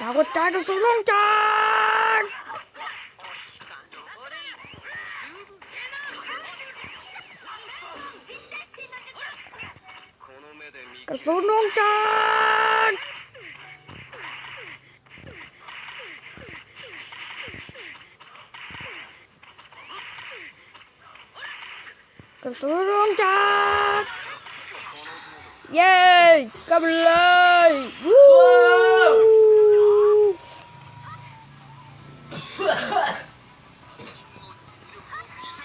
ดาวกระจายก นลงจานเย้กลับเลยวู้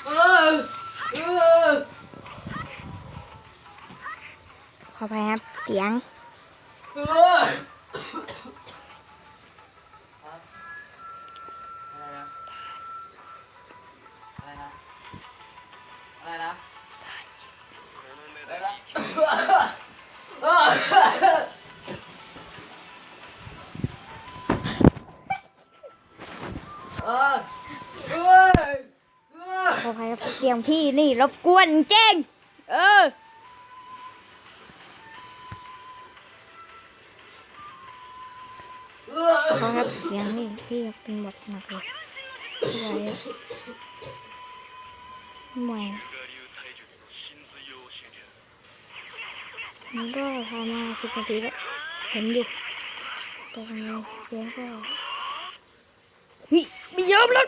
เออเออขอไปครับเสียง จ้าที่นี่รบกวนแจ้ง เออ ครับเสียงนี่พี่เป็นหมดหนักเลยไวมวยมันก็ทำมาสิบนาทีแล้วเห็นดิแต่ทำไมเสียงก็ฮิมียอมแล้ว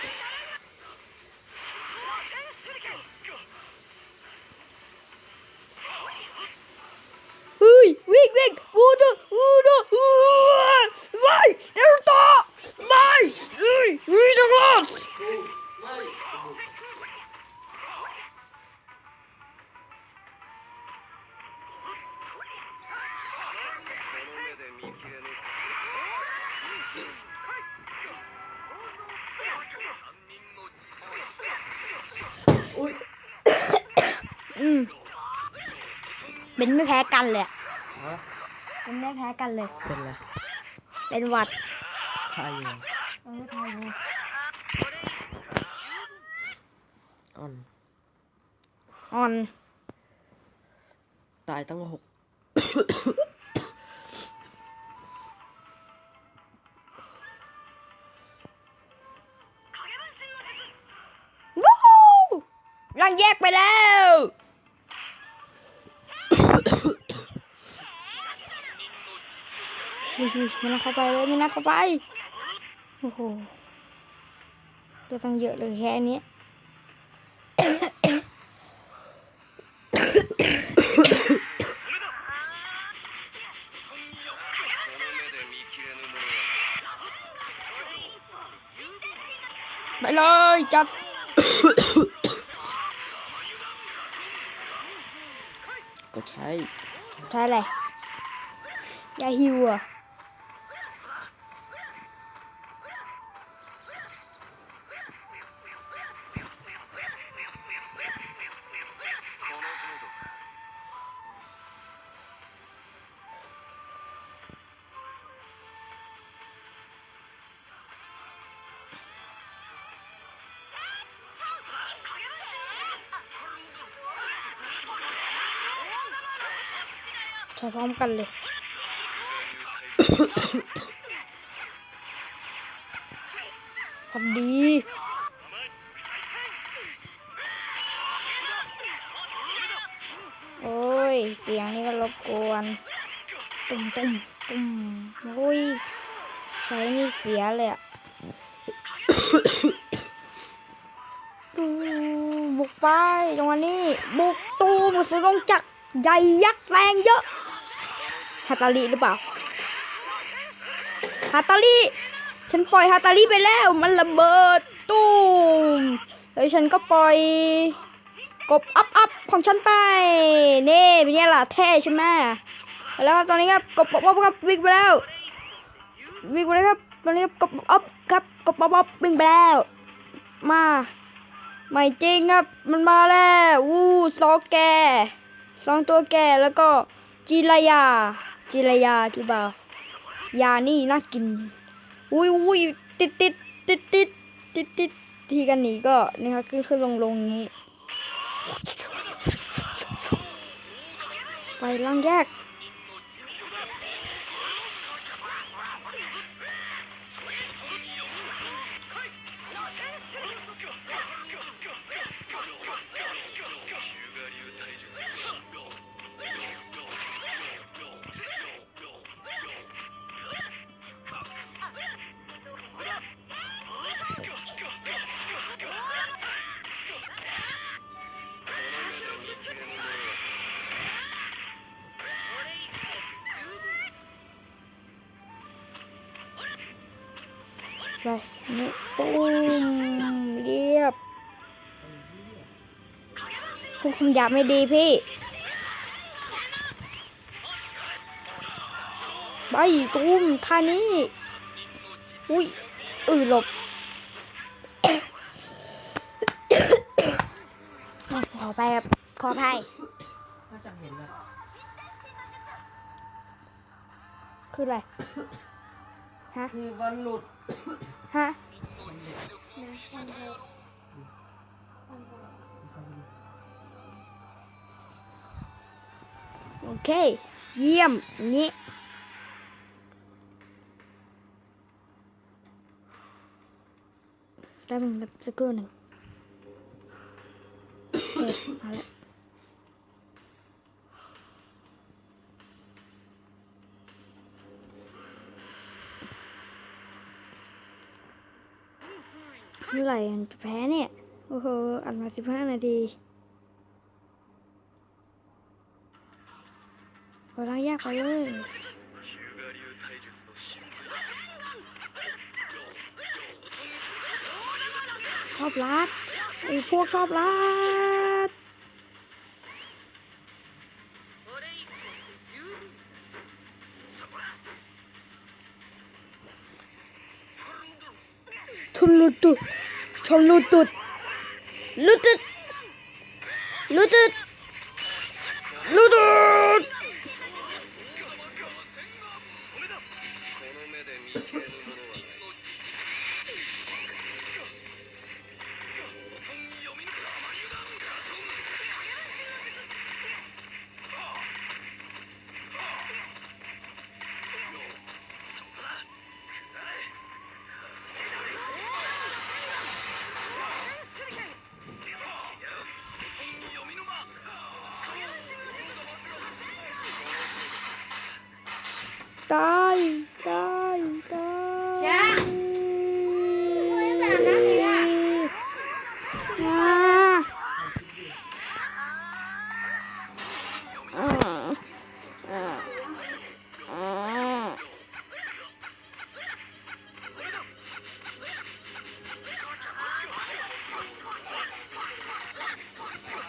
อุ้ยอืมเป็นไม่แพ้กันเลยอะฮะเป็นไม่แพ้กันเลย เป็นไรเป็นหวัดพายอยู่เออทายเลยอ่อนอ่อน ตายตั้งหกางแยกไปแล้ว มันเข้าไปเลยมันเข้าไป โอ้โหตัวตั้งเยอะเลยแค่นี้ไปเลยจับ ใช่ใช่เลยยาฮิวอะ ช้พร้อมกันเลย พอดีโอ้ย เสียงนี่ก็รบกวน ตุ้มตุ้มตุ้มโอ้ย ใช้นี่เสียเลยอะดูบุกไปจังหวะนี้ บุกตูมสุดลงจักใหญ่ยักษ์แรงเยอะาตาลีหรือเปล่าฮาตาลีฉันปล่อยฮาตาลีไปแล้วมันระเบิดตูมแล้วฉันก็ปล่อยกบอัพอัพของฉันไปนี่เป็นไงล่ะเท่ใช่ไหมแล้วตอนนี้ครับกบอัพอัพครับวิ่งไปแล้ววิ่งไปแล้วครับตอนนี้ครับกบอัพครับกบอัพอัพวิ่งไปแล้วมาไม่จริงครับมันมาแล้ววู้สองแกสองตัวแกแล้วก็จีรายา จิรยาหรือเปล่ายานี่น่ากิน อุ้ยอุ้ยติดติดติดติดติดติดทีกันหนีก็นะคะขึ้นขึ้นลงลงอย่างนี้ ไปล่างแยก นี่ตุ้มเรียบควบคุมยาไม่ดีพี่ไปตุ้มท่านี้ อุ้ยเออหลบขอไปครับขออภัยถ้าฉันเห็นนะคืออะไร ฮะ มีวันหลุด ฮะ โอเค เยี่ยมอย่างนี้ได้มึงสักครู่หนึ่งเอ๊ะมาแล้ว เมื่อไหร่มันจะแพ้เนี่ย โอ้โห อัดมาสิบห้านาทีไปล้างยากไปเลยชอบรัดไอ้พวกชอบรัดทุนลุตุ ชนลุตุดลุตุด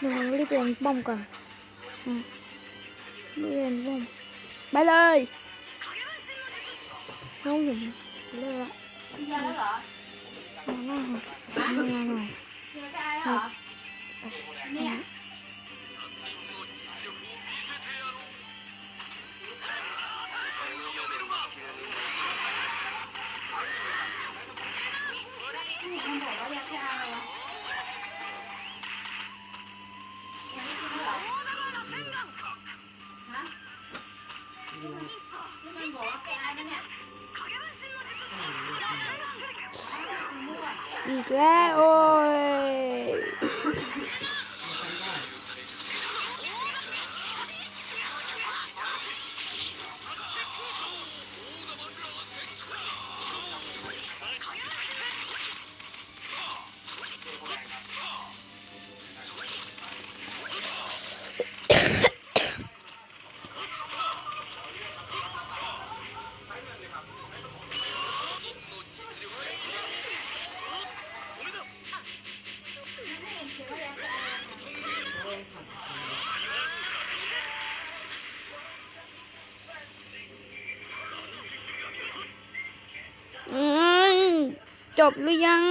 เดี๋ยวเรารีบเรียนป้อมก่อนอืมรีบเรียนป้อมไปเลยน้องผมเลยละเยอะแล้วเหรอมาหน่อยมาหน่อยเยอะได้แล้วเหรอเนี่ย อีกแล้วโอ้ย จบหรือยัง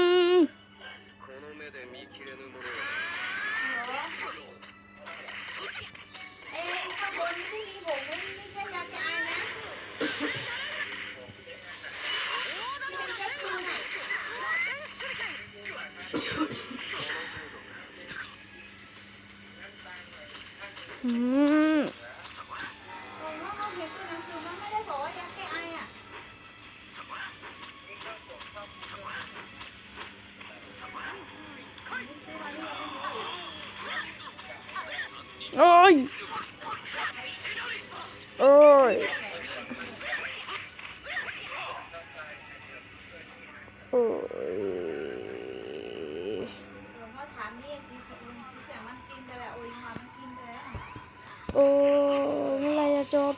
ยโอ้ยโอ้ยโอ้ยเมื่อไรจะจบ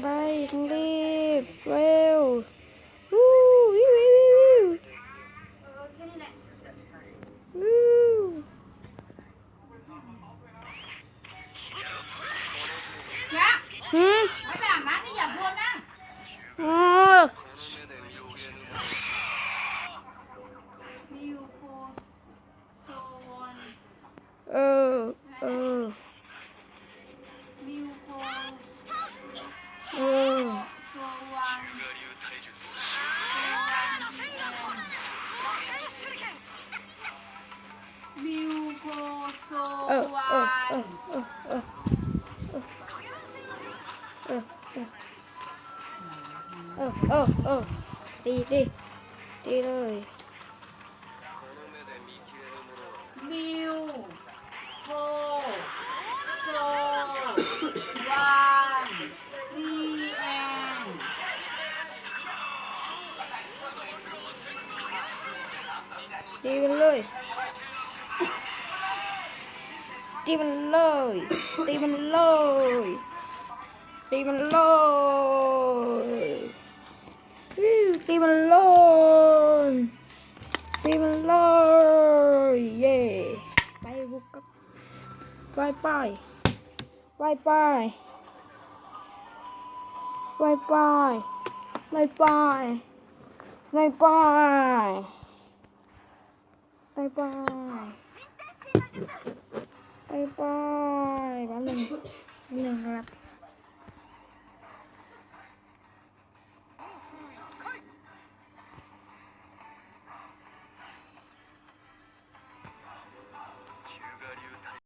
ไปทั้งรีบเร็ว เออเออเออเออตีตีตีเลยมิวโคโซวันวีแอนตีมันเลยตีมันเลยตีมันเลย ตีมันเลยตีมันเลยตีมันเลยเย่ไปบุกกับไปไปไปไปไปไปไปไปไปไปบายบายบายบายแป๊บนึงแป๊บนึงครับ